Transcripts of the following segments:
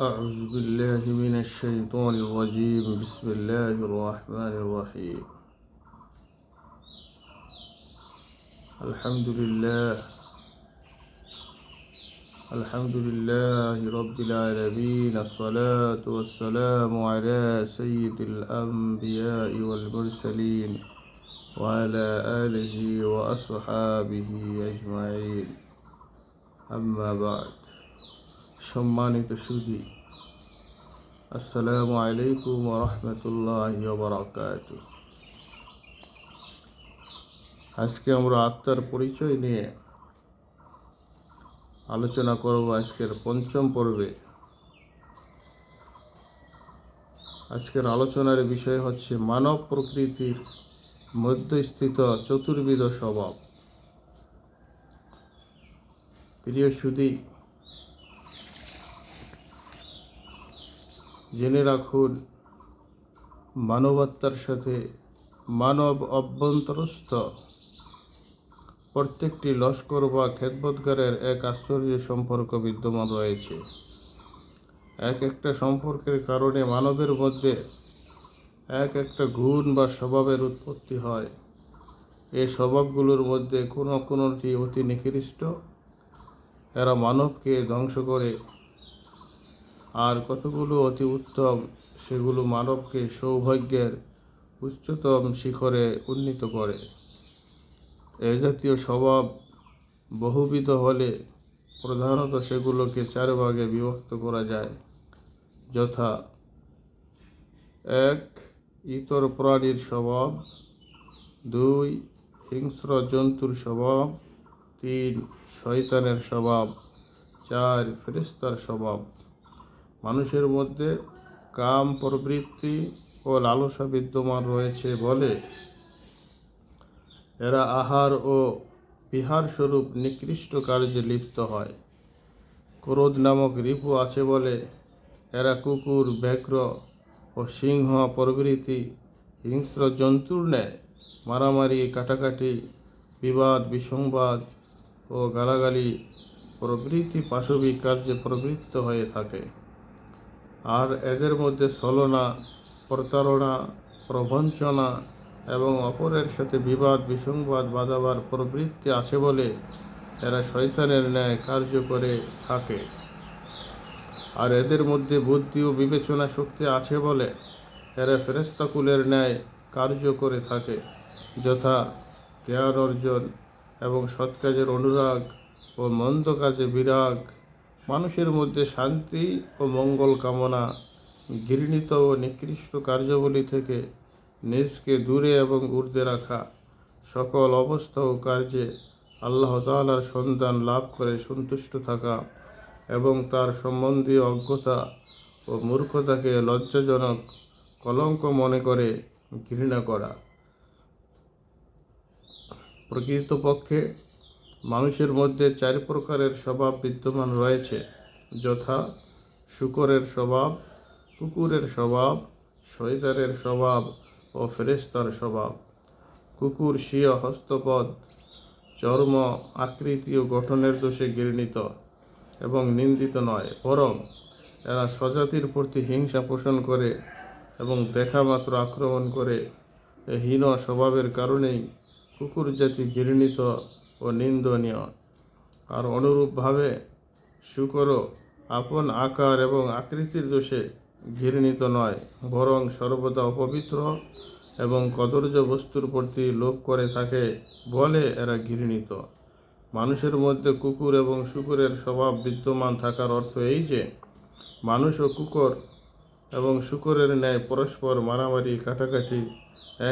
أعوذ بالله من الشيطان الرجيم بسم الله الرحمن الرحيم الحمد لله الحمد لله رب العالمين الصلاة والسلام على سيد الأنبياء والمرسلين وعلى آله وأصحابه أجمعين أما بعد সম্মানিত সুদী আসসালামু আলাইকুম রহমতুল্লাহ বারাকাত আজকে আমরা আত্মার পরিচয় নিয়ে আলোচনা করব আজকের পঞ্চম পর্বে। আজকের আলোচনার বিষয় হচ্ছে মানব প্রকৃতির মধ্যস্থিত চতুর্বিধ স্বভাব। প্রিয় সুদী জেনে রাখুন মানবাত্মার সাথে মানব অভ্যন্তরস্থ। প্রত্যেকটি লস্কর বা খেদবোধগারের এক আশ্চর্য সম্পর্ক বিদ্যমান রয়েছে। এক একটা সম্পর্কের কারণে মানবের মধ্যে এক একটা গুণ বা স্বভাবের উৎপত্তি হয়। এই স্বভাবগুলোর মধ্যে কোনো কোনোটি অতি নিকৃষ্ট। এরা মানবকে ধ্বংস করে আর কতগুলো অতি উত্তম, সেগুলো মানবকে সৌভাগ্যের উচ্চতম শিখরে উন্নীত করে। এ জাতীয় স্বভাব বহুবিধ হলে প্রধানত সেগুলোকে চার ভাগে বিভক্ত করা যায়। যথা এক, ইতর প্রাণীর স্বভাব। দুই, হিংস্র জন্তুর স্বভাব। তিন, শয়তানের স্বভাব। চার ফেরিস্তার স্বভাব। মানুষের মধ্যে কাম প্রবৃত্তি ও লালসা বিদ্যমান রয়েছে বলে এরা আহার ও বিহার স্বরূপ নিকৃষ্ট কার্যে লিপ্ত হয়। ক্রোধ নামক রিপু আছে বলে এরা কুকুর, ব্যাঘ্র ও সিংহ প্রভৃতি হিংস্র জন্তুর ন্যায় মারামারি, কাটাকাটি, বিবাদ, বিসংবাদ ও গালাগালি প্রভৃতি পাশবিক কার্যে প্রবৃত্ত হয়ে থাকে। আর এদের মধ্যে ছলনা, প্রতারণা, প্রবঞ্চনা এবং অপরের সাথে বিবাদ, বিসংবাদ, বাঁধাবার প্রবৃত্তি আছে বলে এরা শয়তানের ন্যায় কার্য করে থাকে। আর এদের মধ্যে বুদ্ধি ও বিবেচনা শক্তি আছে বলে এরা ফেরেস্তাকুলের ন্যায় কার্য করে থাকে, যথা জ্ঞান অর্জন এবং সৎ কাজের অনুরাগ ও মন্দ কাজে বিরাগ মানুষের মধ্যে শান্তি ও মঙ্গল কামনা, ঘৃণিত ও নিকৃষ্ট কার্যবলী থেকে নিজকে দূরে এবং ঊর্ধ্বে রাখা, সকল অবস্থা ও কার্যে আল্লাহ তালার সন্ধান লাভ করে সন্তুষ্ট থাকা এবং তার সম্বন্ধীয় অজ্ঞতা ও মূর্খতাকে লজ্জাজনক কলঙ্ক মনে করে ঘৃণা করা। প্রকৃতপক্ষে মানুষের মধ্যে চার প্রকারের স্বভাব বিদ্যমান রয়েছে। যথা শুকরের স্বভাব, কুকুরের স্বভাব শৈতারের স্বভাব ও ফেরেস্তার স্বভাব। কুকুর স্বীয় হস্তপদ, চর্ম আকৃতি ও গঠনের দোষে ঘৃণিত এবং নিন্দিত নয়। বরং এরা স্বজাতির প্রতি হিংসা পোষণ করে এবং দেখা মাত্র আক্রমণ করে। হীন স্বভাবের কারণেই কুকুর জাতি ঘৃণিত ও নিন্দনীয়। আর অনুরূপভাবে শুকরও আপন আকার এবং আকৃতির দোষে ঘৃণিত নয়, বরং সর্বদা অপবিত্র এবং কদর্য বস্তুর প্রতি লোভ করে থাকে বলে এরা ঘৃণিত। মানুষের মধ্যে কুকুর এবং শুকুরের স্বভাব বিদ্যমান থাকার অর্থ এই যে, মানুষ ও কুকুর এবং শুকুরের ন্যায় পরস্পর মারামারি, কাটাকাটি,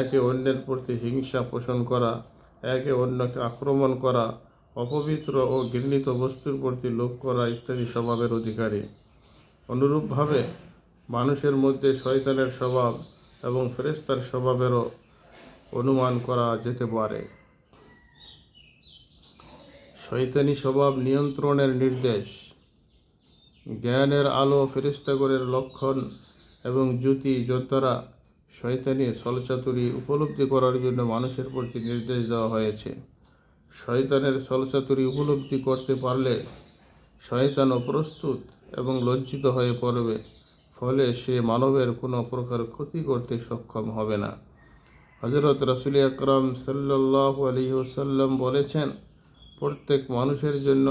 একে অন্যের প্রতি হিংসা পোষণ করা একে অন্যকে আক্রমণ করা, অপবিত্র ও ঘৃণিত বস্তুর প্রতি লোভ করা ইত্যাদি স্বভাবের অধিকারী। অনুরূপভাবে মানুষের মধ্যে শয়তানের স্বভাব এবং ফেরেস্তার স্বভাবেরও অনুমান করা যেতে পারে। শয়তানি স্বভাব নিয়ন্ত্রণের নির্দেশ। জ্ঞানের আলো ফেরিস্তাগরের লক্ষণ এবং জ্যোতি যোদ্ধারা শয়তানি সলচাতুরি উপলব্ধি করার জন্য মানুষের প্রতি নির্দেশ দেওয়া হয়েছে। শয়তানের সলচাতুরি উপলব্ধি করতে পারলে শয়তানও প্রস্তুত এবং লজ্জিত হয়ে পড়বে, ফলে সে মানবের কোনো প্রকার ক্ষতি করতে সক্ষম হবে না। হজরত রসুল আকরম সাল্লাহ আলী ওসাল্লাম বলেছেন, প্রত্যেক মানুষের জন্য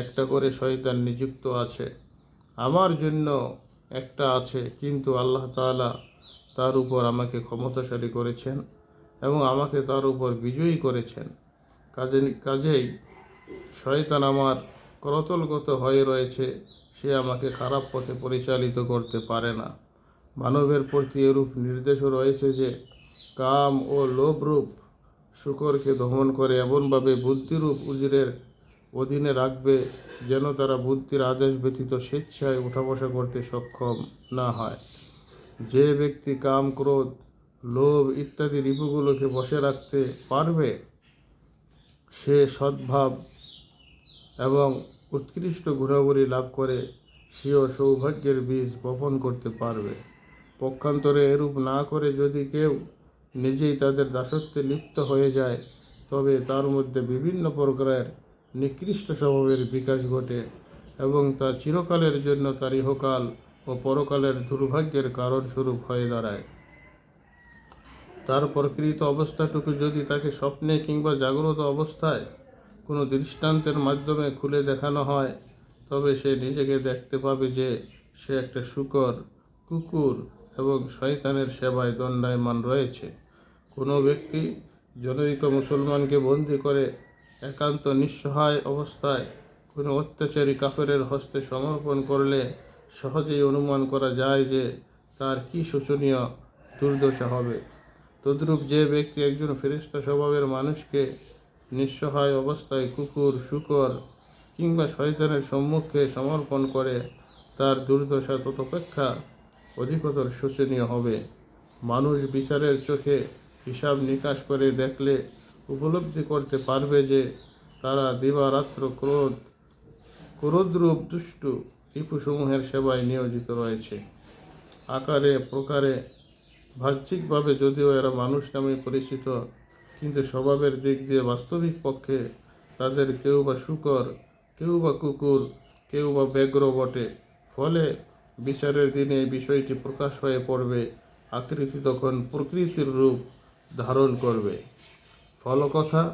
একটা করে শয়তান নিযুক্ত আছে। আমার জন্য একটা আছে, কিন্তু আল্লাহ তাআলা তার উপর আমাকে ক্ষমতাশালী করেছেন এবং আমাকে তার উপর বিজয়ী করেছেন। কাজে, কাজেই শয়তান আমার করতলগত হয়ে রয়েছে, সে আমাকে খারাপ পথে পরিচালিত করতে পারে না। মানবের প্রতি এরূপ নির্দেশও রয়েছে যে, কাম ও লোভরূপ শুকরকে দমন করে এমনভাবে বুদ্ধিরূপ উজিরের অধীনে রাখবে যেন তারা বুদ্ধির আদেশ ব্যতীত স্বেচ্ছায় উঠা বসা করতে সক্ষম না হয়। যে ব্যক্তি কাম, ক্রোধ, লোভ ইত্যাদি রিপুগুলোকে বসে রাখতে পারবে, সে সদ্ভাব এবং উৎকৃষ্ট ঘোরাঘুরি লাভ করে সেও সৌভাগ্যের বীজ বপন করতে পারবে। পক্ষান্তরে এরূপ না করে যদি কেউ নিজেই তাদের দাসত্বে লিপ্ত হয়ে যায়, তবে তার মধ্যে বিভিন্ন প্রকারের নিকৃষ্ট স্বভাবের বিকাশ ঘটে এবং তা চিরকালের জন্য তার ইহকাল ও পরকালের দুর্ভাগ্যের কারণ স্বরূপ হয়ে দাঁড়ায়। তার প্রকৃত অবস্থাটুকু যদি তাকে স্বপ্নে কিংবা জাগ্রত অবস্থায় কোনো দৃষ্টান্তের মাধ্যমে খুলে দেখানো হয়, তবে সে নিজেকে দেখতে পাবে যে সে একটা শুকর, কুকুর এবং শয়তানের সেবায় দণ্ডায়মান রয়েছে। কোনো ব্যক্তি জনৈক মুসলমানকে বন্দি করে একান্ত নিঃসহায় অবস্থায় কোনো অত্যাচারী কাফেরের হস্তে সমর্পণ করলে সহজেই অনুমান করা যায় যে তার কি শোচনীয় দুর্দশা হবে। তদ্রূপ যে ব্যক্তি একজন ফেরিস্তা স্বভাবের মানুষকে নিঃসহায় অবস্থায় কুকুর, শুকর কিংবা শয়তানের সম্মুখে সমর্পণ করে, তার দুর্দশা ততপেক্ষা অধিকতর শোচনীয় হবে। মানুষ বিচারের চোখে হিসাব নিকাশ করে দেখলে উপলব্ধি করতে পারবে যে তারা দিবারাত্র ক্রোধ, ক্রোধরূপ দুষ্টু রিপুসমূহের সেবায় নিয়োজিত রয়েছে। আকারে, প্রকারে, বাহ্যিকভাবে যদিও এরা মানুষ নামে পরিচিত, কিন্তু স্বভাবের দিক দিয়ে বাস্তবিক পক্ষে তাদের কেউ বা শুকর, কেউ বা কুকুর, কেউ বা ব্যগ্র বটে। ফলে বিচারের দিনে এই বিষয়টি প্রকাশ হয়ে পড়বে, আকৃতি তখন প্রকৃতির রূপ ধারণ করবে। ফলকথা,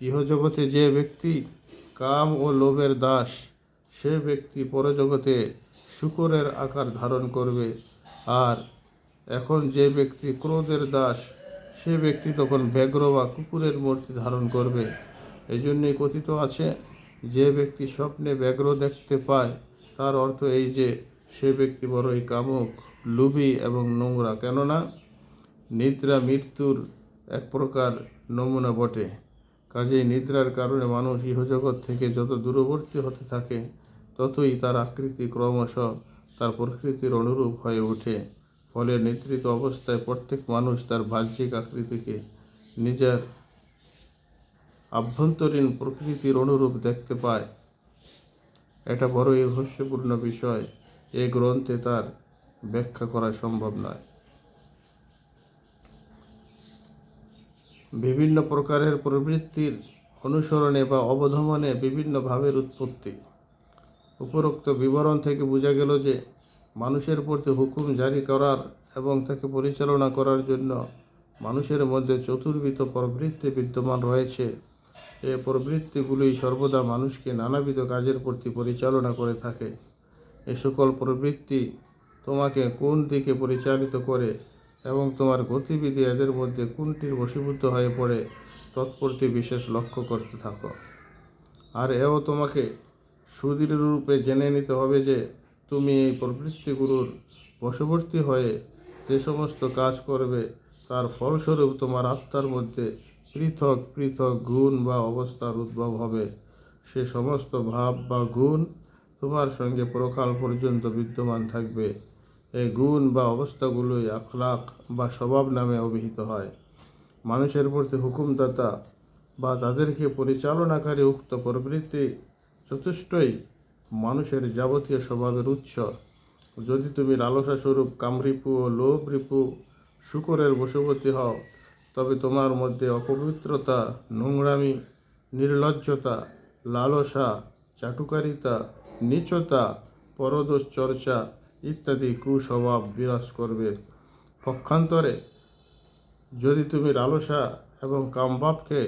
ইহজগতে যে ব্যক্তি কাম ও লোভের দাস সে ব্যক্তি পরজগতে শুকরের আকার ধারণ করবে, আর এখন যে ব্যক্তি ক্রোধের দাস, সে ব্যক্তি তখন ব্যগ্র বা কুকুরের মূর্তি ধারণ করবে। এই জন্যই কথিত আছে, যে ব্যক্তি স্বপ্নে ব্যগ্র দেখতে পায়, তার অর্থ এই যে সে ব্যক্তি বড়ই কামুক, লুবি এবং নোংরা, কেননা নিদ্রা, মৃত্যুর এক প্রকার নমুনা বটে। কাজেই নিদ্রার কারণে মানুষ ইহজগৎ থেকে যত দূরবর্তী হতে থাকে ততই তার আকৃতি ক্রমশ তার প্রকৃতির অনুরূপ হয়ে ওঠে। ফলে নেতৃত্ব অবস্থায় প্রত্যেক মানুষ তার বাহ্যিক আকৃতিকে নিজের আভ্যন্তরীণ প্রকৃতির অনুরূপ দেখতে পায়। এটা বড়ই রহস্যপূর্ণ বিষয়। এ গ্রন্থে তার ব্যাখ্যা করা সম্ভব নয়। বিভিন্ন প্রকারের প্রবৃত্তির অনুসরণে বা অবধমনে বিভিন্ন ভাবের উৎপত্তি। উপরোক্ত বিবরণ থেকে বোঝা গেল যে মানুষের প্রতি হুকুম জারি করার এবং তাকে পরিচালনা করার জন্য মানুষের মধ্যে চতুর্বিধ প্রবৃত্তি বিদ্যমান রয়েছে। এ প্রবৃত্তিগুলোই সর্বদা মানুষকে নানাবিধ কাজের প্রতি পরিচালনা করে থাকে। এ সকল প্রবৃত্তি তোমাকে কোন দিকে পরিচালিত করে এবং তোমার গতিবিধি এদের মধ্যে কোনটির বশীভূত হয়ে পড়ে, তৎপ্রতি বিশেষ লক্ষ্য করতে থাকো। আর এও তোমাকে সুদৃঢ় রূপে জেনে নিতে হবে যে তুমি এই প্রবৃত্তিগুলোর বশবর্তী হয়ে যে সমস্ত কাজ করবে, তার ফলস্বরূপ তোমার আত্মার মধ্যে পৃথক পৃথক গুণ বা অবস্থার উদ্ভব হবে। সে সমস্ত ভাব বা গুণ তোমার সঙ্গে প্রকাল পর্যন্ত বিদ্যমান থাকবে। এই গুণ বা অবস্থাগুলোই আখলাক বা স্বভাব নামে অভিহিত হয়। মানুষের প্রতি হুকুমদাতা বা তাদেরকে পরিচালনাকারী উক্ত প্রবৃত্তি যথেষ্টই মানুষের যাবতীয় স্বভাবের উৎস। যদি তুমি লালসা স্বরূপ কামরিপু ও লোভ রিপু শুকরের বশবর্তী হও, তবে তোমার মধ্যে অপবিত্রতা, নোংরামি, নির্লজ্জতা, লালসা, চাটুকারিতা, নিচতা পরদোষ চর্চা ইত্যাদি কুস্বভাব বিরাজ করবে। পক্ষান্তরে যদি তুমি লালসা এবং কামভাবকে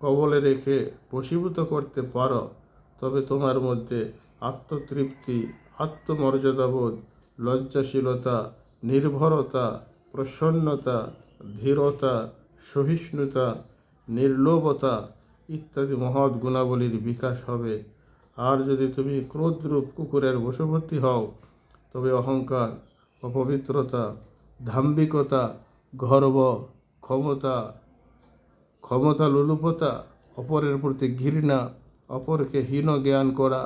কবলে রেখে বশীভূত করতে পারো তবে তোমার মধ্যে আত্মতৃপ্তি, আত্মমর্যাদাবোধ, লজ্জাশীলতা, নির্ভরতা, প্রসন্নতা, ধীরতা, সহিষ্ণুতা, নির্লোভতা ইত্যাদি মহৎ গুণাবলীর বিকাশ হবে। আর যদি তুমি ক্রোধরূপ কুকুরের বশবর্তী হও, তবে অহংকার, অপবিত্রতা, ধাম্বিকতা, গর্ব, ক্ষমতা ক্ষমতা লোলুপতা অপরের প্রতি ঘৃণা অপরকে হীন জ্ঞান করা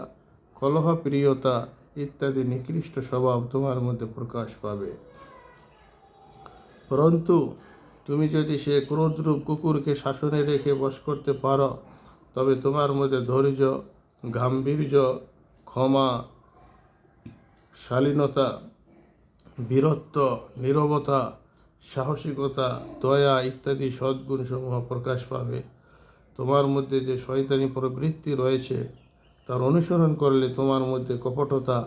কলহপ্রিয়তা ইত্যাদি নিকৃষ্ট স্বভাব তোমার মধ্যে প্রকাশ পাবে। পরন্তু, তুমি যদি সে ক্রোধরূপ কুকুরকে শাসনে রেখে বশ করতে পারো, তবে তোমার মধ্যে ধৈর্য, গাম্ভীর্য, ক্ষমা, শালীনতা, বীরত্ব, নীরবতা, সাহসিকতা, দয়া ইত্যাদি সদ্গুণসমূহ প্রকাশ পাবে। তোমার মধ্যে যে শয়তানি প্রবৃত্তি রয়েছে, তার অনুসরণ করলে তোমার মধ্যে কপটতা,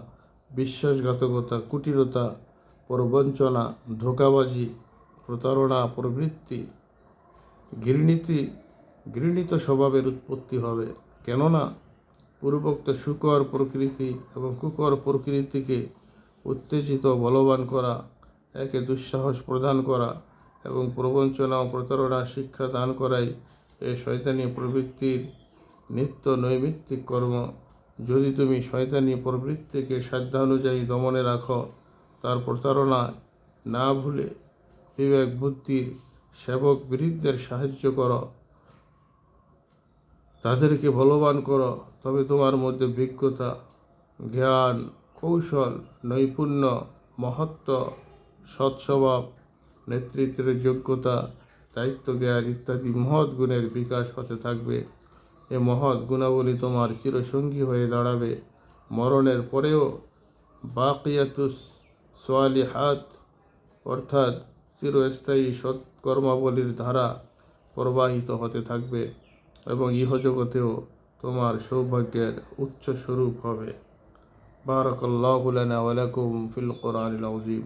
বিশ্বাসঘাতকতা, কুটিরতা, প্রবঞ্চনা, ধোকাবাজি, প্রতারণা, প্রবৃত্তি, ঘৃণীতি, ঘৃণিত স্বভাবের উৎপত্তি হবে। কেননা, পূর্বোক্ত শুকর প্রকৃতি এবং কুকর প্রকৃতিকে উত্তেজিত, বলবান করা, একে দুঃসাহস প্রদান করা এবং প্রবঞ্চনা ও প্রতারণার শিক্ষা দান করাই এই শয়তানি প্রবৃত্তির নিত্য নৈমিত্তিক কর্ম। যদি তুমি শয়তানি প্রবৃত্তিকে সাধ্যানুযায়ী দমনে রাখো, তার প্রতারণা না ভুলে বিবেক বুদ্ধির সেবক বৃদ্ধের সাহায্য করো। তাদেরকে বলবান করো, তবে তোমার মধ্যে বিজ্ঞতা, জ্ঞান, কৌশল, নৈপুণ্য, মহত্ব, সৎস্বভাব, নেতৃত্বের যোগ্যতা দায়িত্ব, জ্ঞান ইত্যাদি মহৎ গুণের বিকাশ হতে থাকবে। এ মহৎ গুণাবলী তোমার চিরসঙ্গী হয়ে দাঁড়াবে। মরণের পরেও বাকিয়াতুস সোয়ালিহাত অর্থাৎ চিরস্থায়ী সৎকর্মাবলীর ধারা প্রবাহিত হতে থাকবে এবং ইহজগতেও তোমার সৌভাগ্যের উচ্চ স্বরূপ হবে। বারাকাল্লাহু লানা ওয়া লাকুম ফিল কোরআনিল আযীম।